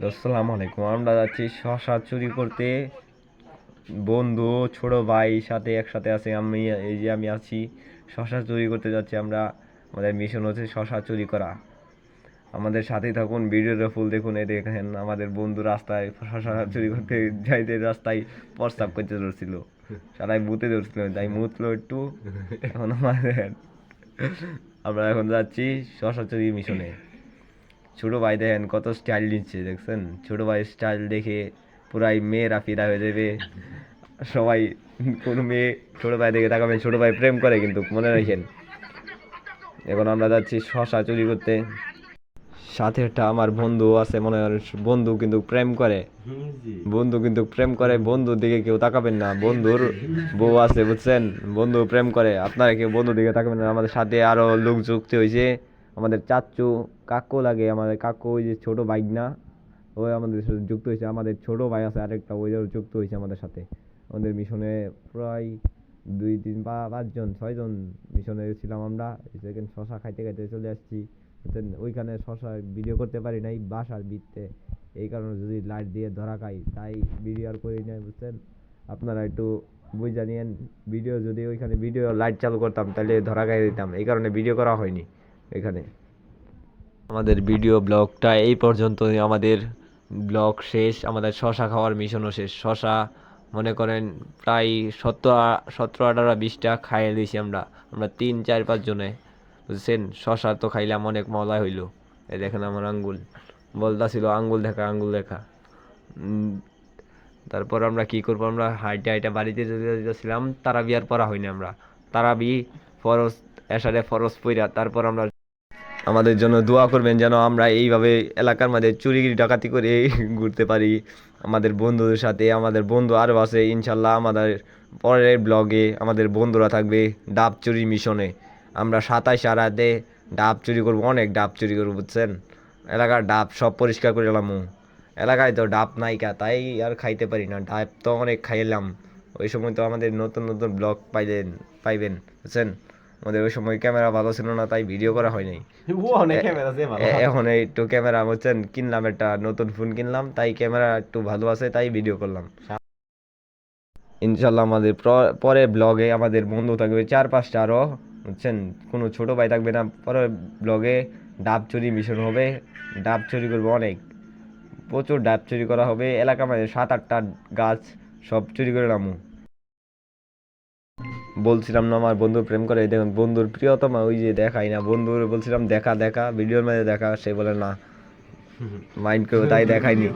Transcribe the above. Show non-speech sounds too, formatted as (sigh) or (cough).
আসসালামু আলাইকুম। আমরা যাচ্ছি শশা চুরি করতে। বন্ধু, ছোট ভাই সাথে, একসাথে আছে। আমি, এই যে আমি আছি, শশা চুরি করতে যাচ্ছি আমরা। আমাদের মিশন হচ্ছে শশা চুরি করা। আমাদের সাথেই থাকুন ভিডিওটা ফুল দেখুন, এই দেখেন, আমাদের বন্ধু রাস্তায় শশা চুরি করতে যাইতে রাস্তায় প্রস্তাব করতে ধরছিল। সারাই মুতে ধরছিল, তাই মুতলো একটু। এখন আমাদের আমরা এখন যাচ্ছি শশা চুরি মিশনে ছোট ভাই দেখেন কত স্টাইল নিচ্ছে, দেখছেন? ছোট ভাই স্টাইল দেখে পুরাই মেয়েরা ফিদা হয়ে যাবে। সবাই কোন মেয়ে ছোট ভাই দেখে তাকাবেন ছোট ভাই প্রেম করে কিন্তু মনে রাখেন। এখন আমরা যাচ্ছি শশা চুরি করতে। সাথে একটা আমার বন্ধু আছে, মনে হয় বন্ধু কিন্তু প্রেম করে। বন্ধু কিন্তু প্রেম করে, বন্ধুর দিকে কেউ তাকাবেন না। বন্ধুর বউ আছে, বুঝছেন? বন্ধু প্রেম করে। আপনারা কেউ বন্ধুর দিকে তাকাবেন না। আমাদের সাথে আরও লোক যুক্ত হয়েছে। আমাদের চাচ্চু কাকু লাগে, আমাদের কাকু ওই যে ছোট বাইক না, ওই আমাদের সাথে যুক্ত হয়েছে। আমাদের ছোট ভাই আছে আরেকটা, ওই যুক্ত হয়েছে আমাদের সাথে। আমাদের মিশনে প্রায় দুই তিন বা পাঁচজন ছয়জন মিশনে ছিলাম আমরা। সেখানে শশা খাইতে খাইতে চলে আসছি। ওইখানে শশা ভিডিও করতে পারি নাই বাসার বৃত্তে এই কারণে যদি লাইট দিয়ে ধরা খাই, তাই ভিডিও আর করি নাই, বুঝছেন? আপনারা একটু বুঝে নিয়েন। ভিডিও যদি ওইখানে ভিডিও লাইট চালু করতাম, তাহলে ধরা খাই দিতাম। এই কারণে ভিডিও করা হয়নি। এখানে। আমাদের ভিডিও ব্লগটা এই পর্যন্ত আমাদের ব্লগ শেষ। আমাদের শশা খাওয়ার মিশনও শেষ। শশা, মনে করেন প্রায় সতেরো সতেরো, আঠারো, বিশটা খাইয়ে দিয়েছি আমরা। আমরা তিন, চার, পাঁচ জনে। বুঝছেন? শশা তো খাইলাম অনেক মজা হইল। এই দেখেন আমার আঙ্গুল। বলতা ছিল আঙ্গুল দেখা আঙ্গুল দেখা। তারপর আমরা কি করব? আমরা হাইটে হাইটে বাড়িতে যদি যাচ্ছিলাম তারা বিয়ার পড়া হয়নি আমরা। তারা বি ফরজ, এসারে ফরজ পইরা তারপর আমরা আমাদের জন্য দোয়া করবেন যেন আমরা এইভাবে এলাকার মধ্যে চুরি ডাকাতি করে (laughs) ঘুরতে পারি। আমাদের বন্ধুদের সাথে, আমাদের বন্ধু আরও আছে, ইনশাল্লাহ আমাদের পরের ব্লগে আমাদের বন্ধুরা থাকবে ডাব চুরি মিশনে। আমরা সাতাশ আড়াতে ডাব চুরি করব, অনেক ডাব চুরি করব, বুঝছেন? এলাকার ডাব সব পরিষ্কার করে এলাম এলাকায় তো ডাব নাইকা তাই আর খাইতে পারি না। ডাব তো অনেক খাইলাম। ওই সময় তো আমাদের নতুন নতুন ব্লগ পাইলেন, পাইবেন, বুঝছেন? আমাদের ওই সময় ক্যামেরা ভালো ছিল না তাই ভিডিও করা হয় নাই এখন একটু ক্যামেরা বুঝছেন কিনলাম একটা নতুন ফোন কিনলাম তাই ক্যামেরা একটু ভালো আছে তাই ভিডিও করলাম। ইনশাল্লাহ আমাদের প্র- পরে ব্লগে আমাদের বন্ধু থাকবে চার পাঁচটা আরও বুঝছেন? কোনো ছোট ভাই থাকবে না পরে ব্লগে ডাব চুরি মিশন হবে ডাব চুরি করব অনেক। প্রচুর ডাব চুরি করা হবে এলাকা মানে সাত আটটা গাছ সব চুরি করে নামু। বলছিলাম না আমার বন্ধু প্রেম করে দেখুন বন্ধুর প্রিয়তমা ওই যে দেখাই না বন্ধুর বলছিলাম দেখা দেখা ভিডিওর মাঝে দেখা। সে বলে না মাইন্ড করবে তাই দেখাইনি।